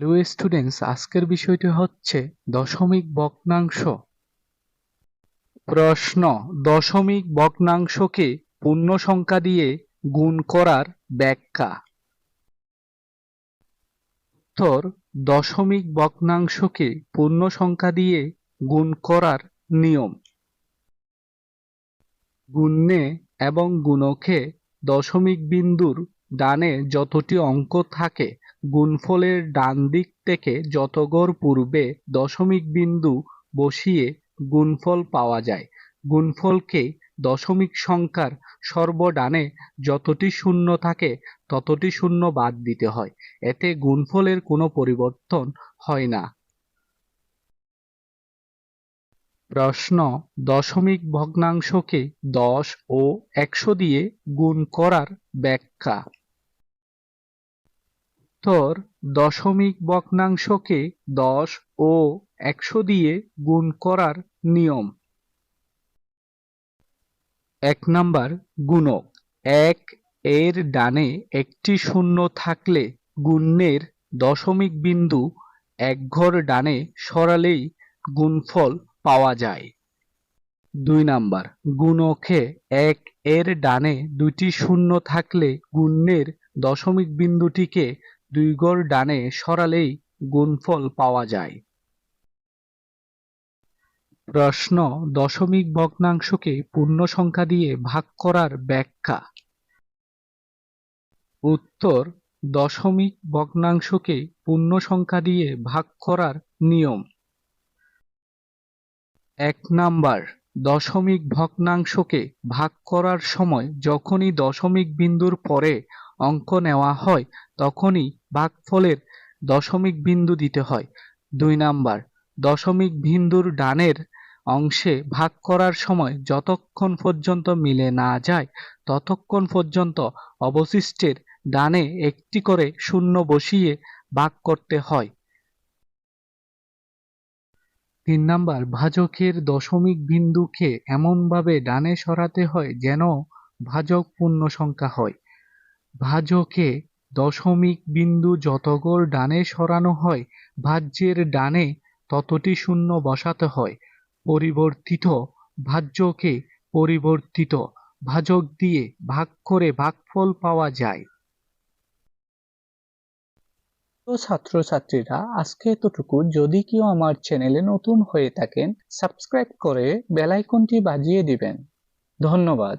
Hello students আজকের বিষয়টি হচ্ছে দশমিক ভগ্নাংশ। প্রশ্ন, দশমিক ভগ্নাংশকে পূর্ণ সংখ্যা দিয়ে গুণ করার ব্যাখ্যা। উত্তর, দশমিক ভগ্নাংশকে পূর্ণ সংখ্যা দিয়ে গুণ করার নিয়ম। গুণ্যে এবং গুণকে দশমিক বিন্দুর ডানে যতটি অঙ্ক থাকে গুণফলের ডান দিক থেকে যত গড় পূর্বে দশমিক বিন্দু বসিয়ে গুণফল পাওয়া যায়, গুণফলকে দশমিক সংখ্যার সর্বডানে যতটি শূন্য থাকে ততটি শূন্য বাদ দিতে হয়, এতে গুণফলের কোনো পরিবর্তন হয় না। প্রশ্ন, দশমিক ভগ্নাংশকে দশ ও একশো দিয়ে গুণ করার ব্যাখ্যা। উত্তর দশমিক ভগ্নাংশকে দশ ও একশো দিয়ে গুণ করার নিয়ম। এক নাম্বার গুণক। এক এর ডানে একটি শূন্য থাকলে গুণ্যের দশমিক বিন্দু এক ঘর ডানে সরালেই গুণফল পাওয়া যায়। দুই নাম্বার গুণকে এক এর ডানে দুটি শূন্য থাকলে গুণ্যের দশমিক বিন্দুটিকে দুই ঘর ডানে সরালেই গুণফল পাওয়া যায়। প্রশ্ন, দশমিক ভগ্নাংশকে পূর্ণ সংখ্যা দিয়ে ভাগ করার ব্যাখ্যা। উত্তর, দশমিক ভগ্নাংশকে পূর্ণ সংখ্যা দিয়ে ভাগ করার নিয়ম। এক নাম্বার, দশমিক ভগ্নাংশকে ভাগ করার সময় যখনই দশমিক বিন্দুর পরে অঙ্ক নেওয়া হয়, তখনই ভাগফলের দশমিক বিন্দু দিতে হয়। দুই নাম্বার, দশমিক বিন্দুর ডানের অংশে ভাগ করার সময় যতক্ষণ পর্যন্ত মিলে না যায়, ততক্ষণ পর্যন্ত অবশিষ্টের ডানে একটি করে শূন্য বসিয়ে ভাগ করতে হয়। তিন নাম্বার, ভাজকের দশমিক বিন্দুকে এমনভাবে ডানে সরাতে হয় যেন ভাজক পূর্ণ সংখ্যা হয়। ভাজকে দশমিক বিন্দু যতগড় ডানে সরানো হয়, ভাজ্যের ডানে ততটি শূন্য বসাতে হয়। পরিবর্তিত ভাজ্যকে পরিবর্তিত ভাজক দিয়ে ভাগ করে ভাগফল পাওয়া যায়। তো ছাত্রছাত্রীরা, আজকে এতটুকু। যদি কেউ আমার চ্যানেলে নতুন হয়ে থাকেন, সাবস্ক্রাইব করে বেলাইকনটি বাজিয়ে দিবেন। ধন্যবাদ।